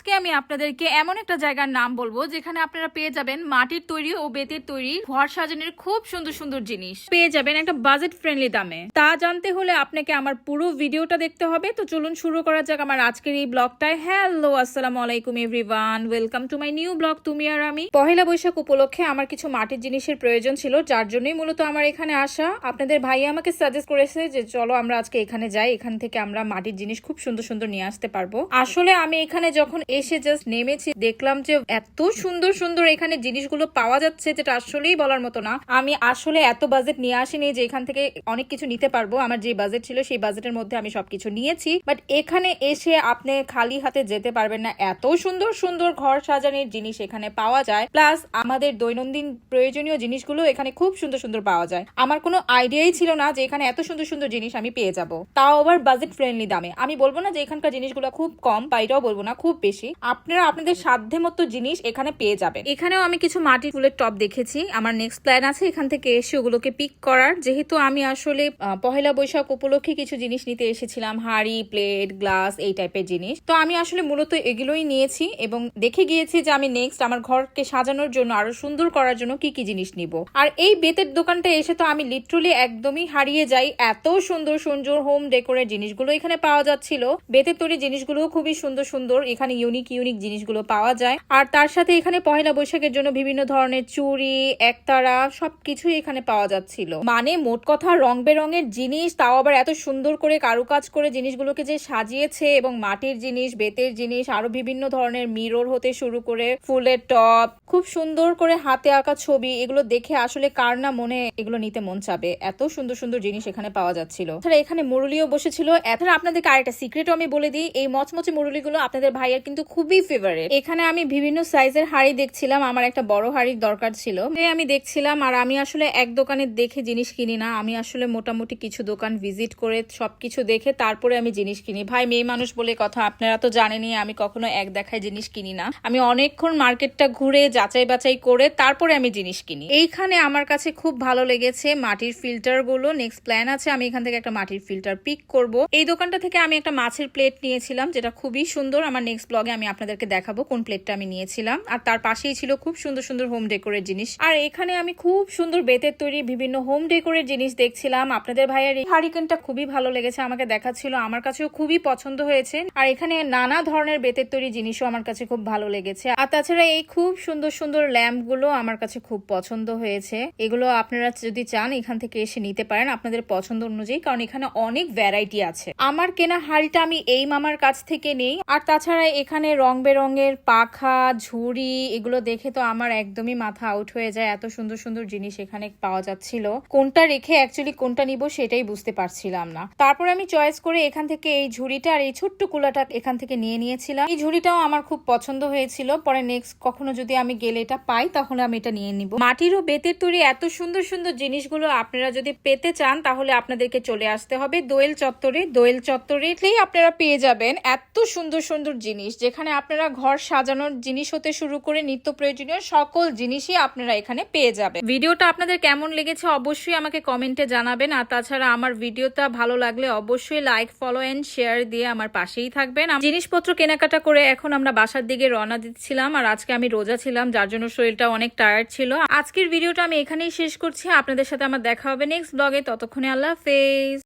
আজকে আমি আপনাদেরকে এমন একটা জায়গার নাম বলব যেখানে আপনারা পেয়ে যাবেন মাটির তৈরি ও বেতের তৈরি ঘর সাজানোর খুব সুন্দর সুন্দর জিনিস। পেয়ে যাবেন একটা বাজেট ফ্রেন্ডলি দামে। তা জানতে হলে আপনাকে আমার পুরো ভিডিওটা দেখতে হবে। তো চলুন শুরু করা যাক আমার আজকের এই ব্লগটায়। হ্যালো আসসালামু আলাইকুম everyone welcome to my new blog তুমি আর আমি। পহেলা বৈশাখ উপলক্ষে আমার কিছু মাটির জিনিসের প্রয়োজন ছিল, যার জন্যই মূলত আমার এখানে আসা। আপনাদের ভাই আমাকে সাজেস্ট করেছে যে চলো আমরা আজকে এখানে যাই, এখান থেকে আমরা মাটির জিনিস খুব সুন্দর সুন্দর নিয়ে আসতে পারব। আসলে আমি এখানে যখন এসে জাস্ট নেমেছি, দেখলাম যে এত সুন্দর সুন্দর এখানে জিনিসগুলো পাওয়া যাচ্ছে যেটা আসলেই বলার মতো না। আমি আসলে এত বাজেট নিয়ে আসিনি যে এখান থেকে অনেক কিছু নিতে পারব। আমার যে বাজেট ছিল সেই বাজেটের মধ্যে আমি সবকিছু নিয়েছি। বাট এখানে এসে আপনি খালি হাতে যেতে পারবেন না। এত সুন্দর সুন্দর ঘর সাজানোর জিনিস এখানে পাওয়া যায়। প্লাস আমাদের দৈনন্দিন প্রয়োজনীয় জিনিসগুলো এখানে খুব সুন্দর সুন্দর পাওয়া যায়। আমার কোনো আইডিয়াই ছিল না যে এখানে এত সুন্দর সুন্দর জিনিস আমি পেয়ে যাব। তাও আবার বাজেট ফ্রেন্ডলি দামে। আমি বলব না যে এখানকার জিনিসগুলো খুব কম, বা এটাও বলব না, খুব বেশি। আপনারা আপনাদের সাধ্যে মতো জিনিস এখানে পেয়ে যাবেন। এখানেও আমি কিছু মাটির ফুলের টপ দেখেছি। আমার নেক্সট প্ল্যান আছে এখান থেকে এসে ওগুলোকে পিক করার। যেহেতু আমি আসলে পহেলা বৈশাখ উপলক্ষে কিছু জিনিস নিতে এসেছিলাম, হাড়ি প্লেট গ্লাস এই টাইপের জিনিস। তো আমি আসলে মূলত এগুলোই নিয়েছি এবং দেখে গিয়েছি যে আমি নেক্সট আমার ঘরকে সাজানোর জন্য, আরও সুন্দর করার জন্য কি কি জিনিস নিব। আর এই বেতের দোকানটা এসে তো আমি লিটারালি একদমই হারিয়ে যাই। এত সুন্দর সুন্দর হোম ডেকোরের জিনিসগুলো এখানে পাওয়া যাচ্ছিল। বেতের তৈরি জিনিসগুলো খুবই সুন্দর সুন্দর এখানে ইউনিক ইউনিক জিনিসগুলো পাওয়া যায়। আর তার সাথে এখানে পহেলা বৈশাখের জন্য বিভিন্ন ধরনের চুড়ি, একতারা সবকিছুই এখানে পাওয়া যাচ্ছিল। মানে মোট কথা রং বেরঙের জিনিস, তাও আবার এত সুন্দর করে কারুকাজ করে জিনিসগুলোকে যে সাজিয়েছে এবং মাটির জিনিস, বেতের জিনিস, আরও বিভিন্ন ধরনের মিরর হতে শুরু করে ফুলের টপ খুব সুন্দর করে হাতে আঁকা ছবি, এগুলো দেখে আসলে কার না মনে এগুলো নিতে মন চাবে। এত সুন্দর সুন্দর জিনিস এখানে পাওয়া যাচ্ছিল। এখানে মুরলিও বসেছিল। এছাড়া আপনাদেরকে আরেকটা সিক্রেটও আমি বলে দিই, এই মচমচে মুরলিগুলো আপনাদের ভাইয়ের কিন্তু খুবই ফেভারেট এখানে আমি বিভিন্ন সাইজের হাড়ি দেখছিলাম, আমার একটা বড় হাড়ির দরকার ছিল। আমি দেখছিলাম, আর আমি আসলে এক দোকানে দেখে জিনিস কিনি না। আমি আসলে মোটামুটি কিছু দোকান ভিজিট করে সবকিছু দেখে তারপরে আমি জিনিস কিনি। ভাই, মেয়ে মানুষ বলে কথা, আপনারা তো জানেনই, আমি কখনো এক দেখায় জিনিস কিনি না। আমি অনেকক্ষণ মার্কেটটা ঘুরে যাচাই বাছাই করে তারপরে আমি জিনিস কিনি। এইখানে আমার কাছে খুব ভালো লেগেছে মাটির ফিল্টারগুলো। নেক্সট প্ল্যান আছে, আমি এখান থেকে একটা মাটির ফিল্টার পিক করব। এই দোকানটা থেকে আমি একটা মাছের প্লেট নিয়েছিলাম, যেটা খুবই সুন্দর। আমার নেক্সট ব্লগে আমি আপনাদেরকে দেখাবো কোন প্লেটটা আমি নিয়েছিলাম। আর তার পাশেই ছিল খুব সুন্দর সুন্দর হোম ডেকোরের জিনিস। আর এখানে আমি খুব সুন্দর বেতের তৈরি বিভিন্ন হোম ডেকোরের জিনিস দেখছিলাম। আপনাদের ভাইয়ের এই হারিকেনটা খুবই ভালো লেগেছে, আমাকে দেখাচ্ছিল। আমার কাছেও খুবই পছন্দ হয়েছে। আর এখানে নানা ধরনের বেতের তৈরি জিনিসও আমার কাছে খুব ভালো লেগেছে। আর তাছাড়া এই খুব সুন্দর সুন্দর ল্যাম্পগুলো আমার কাছে খুব পছন্দ হয়েছে। এগুলো আপনারা যদি চান, এখান থেকে এসে নিতে পারেন আপনাদের পছন্দ অনুযায়ী, কারণ এখানে অনেক ভ্যারাইটি আছে। আমার কেনা হালটা আমি এই মামার কাছ থেকে নেই। আর তাছাড়া এখানে রং বেরঙের পাখা, ঝুড়ি, এগুলো দেখে তো আমার একদমই মাথা আউট হয়ে যায়। এত সুন্দর সুন্দর জিনিস এখানে পাওয়া যাচ্ছিল। কোনটা রেখে অ্যাকচুয়ালি কোনটা নিব সেটাই বুঝতে পারছিলাম না। তারপর আমি চয়েস করে এখান থেকে এই ঝুড়িটা আর এই ছোট্ট কুলাটা এখান থেকে নিয়ে নিয়েছিলাম। এই ঝুড়িটাও আমার খুব পছন্দ হয়েছিল। পরে নেক্সট কখনো যদি আমি গেলে এটা পাই, তাহলে আমি এটা নিয়ে নিব। মাটির ও বেতের তৈরি এত সুন্দর সুন্দর জিনিসগুলো আপনারা যদি পেতে চান, তাহলে আপনাদেরকে চলে আসতে হবে দোয়েল চত্বরে। দোয়েল চত্বরে আপনারা পেয়ে যাবেন এত সুন্দর সুন্দর জিনিস। যেখানে আপনারা ঘর সাজানোর জিনিস হতে শুরু করে নিত্য প্রয়োজনীয় সকল জিনিসই আপনারা এখানে পেয়ে যাবেন। ভিডিওটা আপনাদের কেমন লেগেছে অবশ্যই আমাকে কমেন্টে জানাবেন, আর তাছাড়া আমার ভিডিওটা ভালো লাগলে অবশ্যই লাইক ফলো এন্ড শেয়ার দিয়ে আমার পাশেই থাকবেন। জিনিসপত্র কেনাকাটা করে এখন আমরা বাসার দিকে রওনা দিচ্ছিলাম, আর আজকে আমি রোজা ছিলাম, যার জন্য শরীরটা অনেক টায়ার্ড ছিল। আজকের ভিডিওটা আমি এখানেই শেষ করছি, আপনাদের সাথে আমার দেখা হবে নেক্সট ব্লগে ততক্ষণে আল্লাহ হাফেজ।